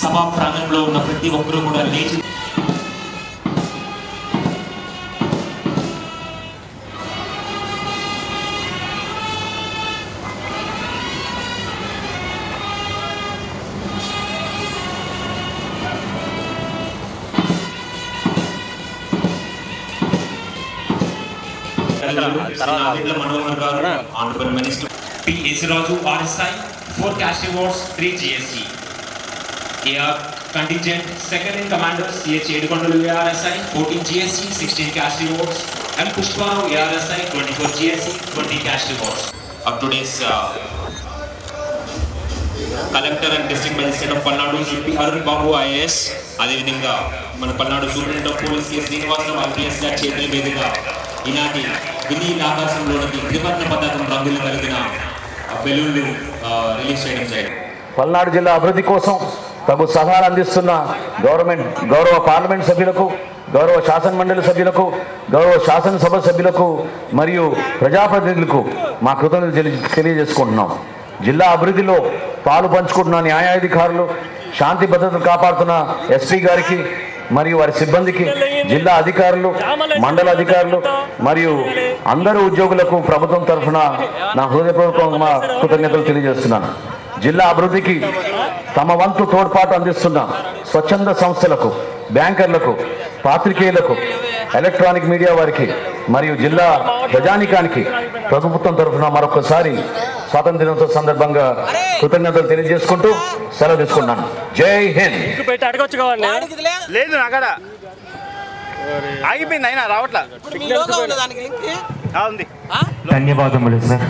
సభా ప్రాంగణంలో ఉన్న ప్రతి ఒక్కరూ కూడా లేచి honourable minister P. ఎసిరాజు RSI four cash awards three GST. Contingent second in commander CH Yedukondalu ARSI fourteen GST sixteen cash awards M Pushparao ARSI twenty four GST twenty cash awards up to days collector and district magistrate of Palnadu Shri Arun Babu IAS అదేవిధంగా మన Palnadu superintendent of police K Srinivasarao IPS గారి చేతుల మీదుగా ఈనాటి వినీల్ ఆకాశంలోనికి త్రివర్ణ పతాకం రంగులు కలిగిన బెలూన్లు రిలీజ్ చేయడం జరిగింది. పల్నాడు జిల్లా అభివృద్ధి కోసం తగు సలహాలు అందిస్తున్న గవర్నమెంట్ గౌరవ పార్లమెంట్ సభ్యులకు గౌరవ శాసన మండలి సభ్యులకు గౌరవ శాసనసభ సభ్యులకు మరియు ప్రజాప్రతినిధులకు మా కృతజ్ఞతలు తెలి- తెలియజేసుకుంటున్నాం. జిల్లా అభివృద్ధిలో పాలు పంచుకుంటున్న న్యాయాధికారులు శాంతి భద్రతలు కాపాడుతున్న ఎస్పీ గారికి మరియు వారి సిబ్బందికి జిల్లా అధికారులు మండల అధికారులు మరియు అందరు ఉద్యోగులకు ప్రభుత్వం తరఫున నా హృదయపూర్వకంగా కృతజ్ఞతలు తెలియజేస్తున్నాను. జిల్లా అభివృద్ధికి తమ వంతు తోడ్పాటు అందిస్తున్న స్వచ్ఛంద సంస్థలకు బ్యాంకర్లకు పాత్రికేయులకు ఎలక్ట్రానిక్ మీడియా వారికి మరియు జిల్లా ప్రజానికానికి ప్రభుత్వం తరఫున మరొకసారి స్వాతంత్ర దినోత్సవ సందర్భంగా కృతజ్ఞతలు తెలియజేసుకుంటూ సెలవు తీసుకున్నాను జై హింద్. లేదు ఆగిపోయింది అయినా రావట్లా? ధన్యవాదములు సార్.